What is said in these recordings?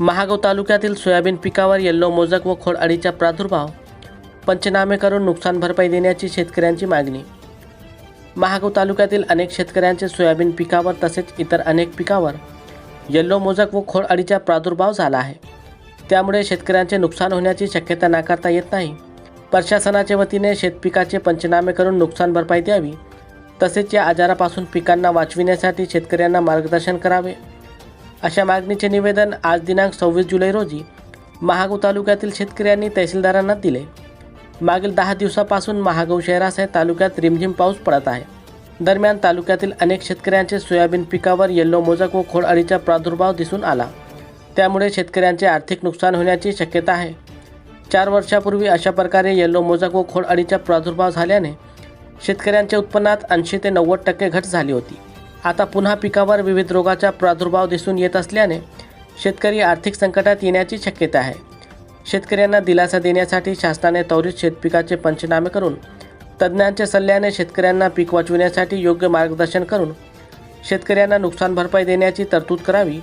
महागाव तालुक्यातील सोयाबीन पिकावर येल्लो मोजक व खोड अळीचा प्रादुर्भाव पंचनामे करून नुकसान भरपाई देण्याची शेतकऱ्यांची मागणी. महागाव तालुक्यातील अनेक शेतकऱ्यांचे सोयाबीन पिकावर तसेच इतर अनेक पिकावर येल्लो मोजक व खोड अळीचा प्रादुर्भाव झाला आहे. त्यामुळे शेतकऱ्यांचे नुकसान होण्याची शक्यता नाकारता येत नाही. प्रशासनाच्या वतीने शेतपिकाचे पंचनामे करून नुकसान भरपाई द्यावी. तसेच या आजारापासून पिकांना वाचविण्यासाठी शेतकऱ्यांना मार्गदर्शन करावे. अशा मागणीचे निवेदन आज दिनांक सव्वीस जुलै रोजी महागाव तालुक्यातील शेतकऱ्यांनी तहसीलदारांना दिले. मागील दहा दिवसापासून महागाव शहरासह तालुक्यात रिमझिम पाऊस पडत आहे. दरम्यान तालुक्यातील अनेक शेतकऱ्यांचे सोयाबीन पिकावर येल्लो मोजक व खोड अळीचा प्रादुर्भाव दिसून आला. त्यामुळे शेतकऱ्यांचे आर्थिक नुकसान होण्याची शक्यता आहे. चार वर्षापूर्वी अशा प्रकारे येल्लो मोजक व खोड अळीचा प्रादुर्भाव झाल्याने शेतकऱ्यांच्या उत्पन्नात ऐंशी ते नव्वद टक्के घट झाली होती. आता पुन्हा पिकावर विविध रोगाचा प्रादुर्भाव दिसून येत असल्याने शेतकरी आर्थिक संकटात येण्याची शक्यता आहे. शेतकऱ्यांना दिलासा देण्यासाठी शासनाने त्वरित शेतपिकाचे पंचनामे करून तज्ज्ञांच्या सल्ल्याने शेतकऱ्यांना पीक वाचविण्यासाठी योग्य मार्गदर्शन करून शेतकऱ्यांना नुकसान भरपाई देण्याची तरतूद करावी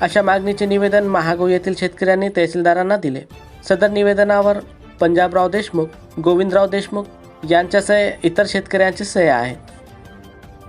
अशा मागणीचे निवेदन महागाव येथील शेतकऱ्यांनी तहसीलदारांना दिले. सदर निवेदनावर पंजाबराव देशमुख गोविंदराव देशमुख यांच्यासह इतर शेतकऱ्यांची सह्या आहेत